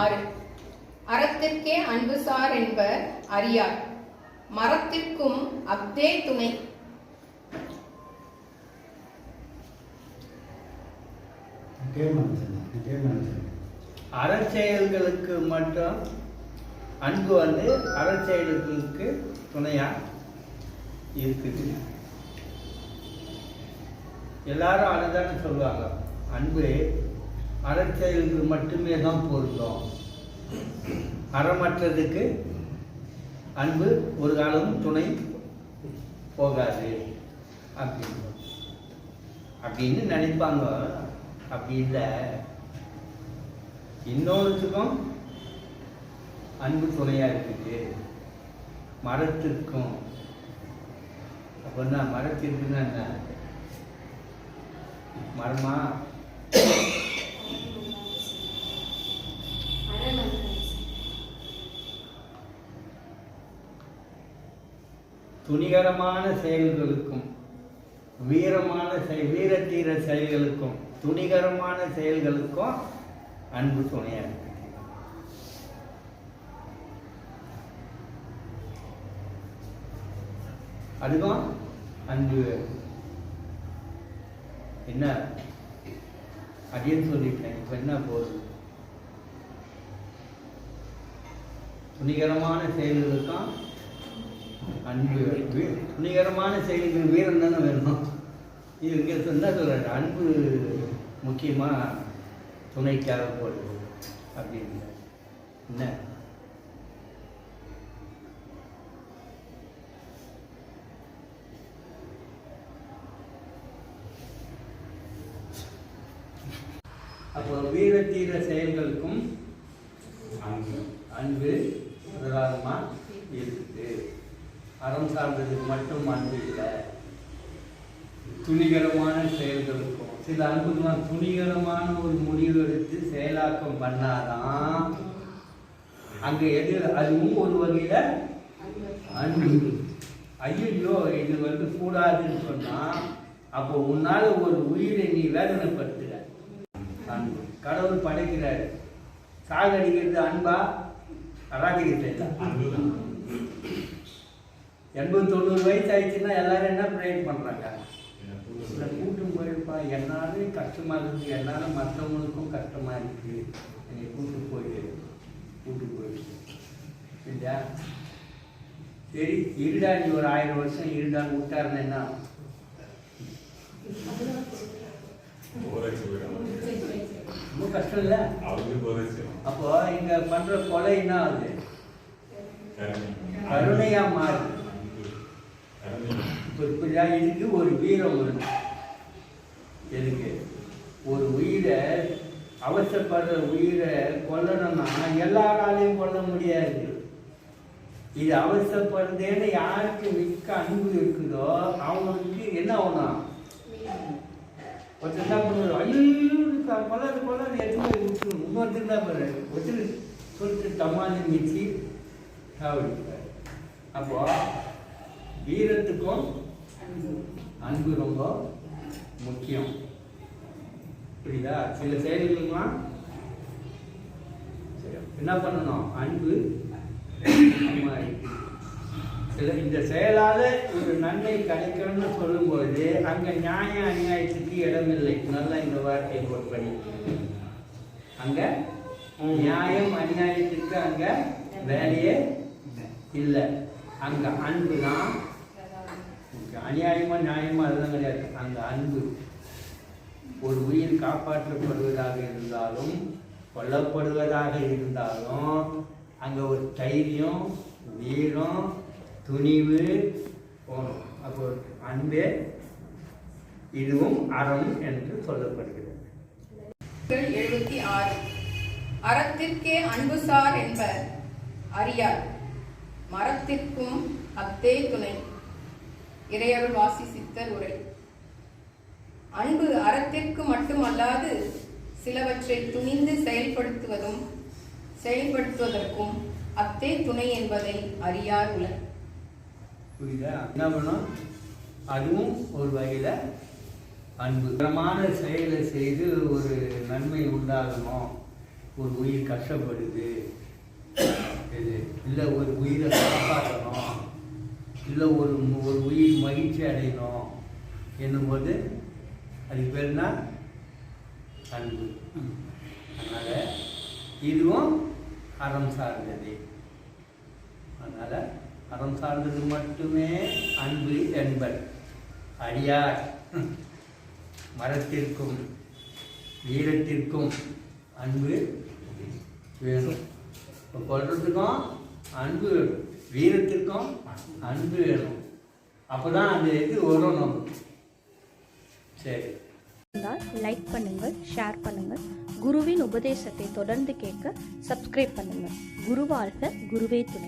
ஆறு. அறத்திற்கே அன்பு சார் என்பர் அறியார். மரத்திற்கும் அப்தே துணை. அறச்செயல்களுக்கு மட்டும் அன்பு வந்து அறச்செயல்களுக்கு துணையா இருக்குது. எல்லாரும் அதுதான் சொல்லுவாங்க. அன்பு அறச்செயலுக்கு மட்டுமே தான் பொருந்தும். அறமற்றதுக்கு அன்பு ஒரு காலமும் துணை போகாது. அப்படின்னு. அப்படின்னு நினைப்பாங்க. அப்படி இல்லை. இன்னொருத்துக்கும் அன்பு துணையாக இருக்குது. மரத்திற்கும். அப்படின்னா மரத்திற்குன்னா என்ன? மரமா? துணிகரமான செயல்களுக்கும் வீரமான செயல் வீரத்தீர செயல்களுக்கும் துணிகரமான செயல்களுக்கும் அன்பு துணையா இருக்கு. அதுக்கும் அன்பு என்ன? அப்படின்னு சொல்லிட்டேன் இப்போ என்ன போகுது? துணிகரமான செயல்களுக்கும் அன்பு துணிகரமான செயல்கள் வீரம் தானே வேணும்? இது இங்கே என்ன சொல்கிறேன் அன்பு முக்கியமாக துணைக்காக போடுது அப்படின்னு. என்ன? அப்போ தீர செயல்களுக்கும் அன்பு பிரதானமாக இருக்குது. அறம் சார்ந்ததுக்கு மட்டும் அன்பு இல்லை துணிகரமான செயல்களுக்கும் சில அன்புலாம் துணிகரமான ஒரு முடிவு எடுத்து செயலாக்கம் பண்ணாதான் அங்க எது அதுவும் ஒரு வகையில அன்பு. ஐயோ இது வந்து கூடாதுன்னு சொன்னா அப்போ உன்னால ஒரு உயிரை நீ வேதனைப்படுத்துற. அன்பு. கடவுள் படைக்கிறாரு. சாகடிக்கிறது அன்பா? அராஜகத்தை இல்லை. எண்பது தொண்ணூறு வயசு ஆயிடுச்சுன்னா எல்லாரும் என்ன ப்ரேயர் பண்ணுறாங்க சில கூட்டும் போயிருப்பா என்னாலும் கஷ்டமாக இருக்குது என்னால் மற்றவங்களுக்கும் கஷ்டமாக இருக்குது என்னை கூட்டு போயிடு. கூட்டு போயிடு. இல்லையா? சரி இருடா நீ ஒரு ஆயிரம் வருஷம் இருடான்னு விட்டாருன்னு என்ன? ஆகும்? ரொம்ப கஷ்டம் இல்லை? அப்போ இங்க பண்ற கொலை என்ன ஆகுது? கருணையா மாறுது. இப்போ இப்படிதான் இதுக்கு ஒரு வீரம் வேணும் எதுக்கு? ஒரு உயிரை அவசரப்படுற உயிரை கொல்லணும்னா எல்லாராலையும் கொல்ல முடியாது. இது அவசரப்படுறதேன்னு யாருக்கு மிக்க அன்பு இருக்குதோ அவங்களுக்கு என்ன ஆகணும் ஒருத்தர் தான் பண்ணுவார்? ஐயோ கொள்ளாது எடுத்து விட்டுரும் இன்னொருத்தர் என்ன பண்ணுறாரு ஒருத்தர் சொல்லிட்டு தமாலி மிச்சி சாப்பிடுவார் அப்போது வீரத்துக்கும் அன்பு ரொம்ப முக்கியம். புரியுதா? சில செயல்களுக்கெல்லாம் சரி, என்ன பண்ணணும்? அன்பு சில இந்த செயலால ஒரு நன்மை கிடைக்கணும்னு சொல்லும்போது அங்க நியாய அநியாயத்துக்கு இடமில்லை. நல்லா இந்த வார்த்தை நோட் அங்க நியாயம் அநியாயத்துக்கு அங்க வேலையே இல்லை. அங்க அன்பு தான் அநியாயமாக அநியாயமா நியாயமா அதெல்லாம் கிடையாது. அந்த அன்பு. ஒரு உயிர் காப்பாற்றப்படுவதாக இருந்தாலும் கொல்லப்படுவதாக இருந்தாலும் அங்க ஒரு தைரியம் வீரம் துணிவு போகணும். அப்போ அன்பே இதுவும் அறம் என்று சொல்லப்படுகிறது. எழுபத்தி ஆறு. அறத்திற்கே அன்புசார் என்பர். அறியார். மரத்திற்கும் அத்தே துணை. இறையருள் வாசி சித்தர் உரை. அன்பு அறத்திற்கு மட்டுமல்லாது சிலவற்றை துணிந்து செயல்படுத்துவதும் செயல்படுத்துவதற்கும் அத்தே துணை என்பதை அறியார் உலர் புரியுதா? என்ன பண்ணும் அதுவும் ஒரு வகையில் அன்பு. தரமான செயலை செய்து ஒரு நன்மை உண்டாகணும் ஒரு உயிர் கஷ்டப்படுது. இது. இல்லை ஒரு உயிரை காப்பாற்றணும். இல்லை ஒரு ஒரு உயிர் மகிழ்ச்சி அடையணும் என்னும்போது அதுக்கு பேர் என்ன அன்பு. அதனால் இதுவும் அறம் சார்ந்தது. அதனால் அறம் சார்ந்தது மட்டுமே அன்பு என்பர். அடியார். மரத்திற்கும் வீரத்திற்கும் அன்பு வேணும். இப்போ கொள்றதுக்கும் அன்பு வேணும். வீரத்திற்கும் அன்பு வேணும். அப்போ தான் அந்த இது வரும் நமக்கு. சரி. இருந்தால் லைக் பண்ணுங்கள் ஷேர் பண்ணுங்கள். குருவின் உபதேசத்தை தொடர்ந்து கேட்க சப்ஸ்கிரைப் பண்ணுங்கள். குருவாழ்க குருவே துணை.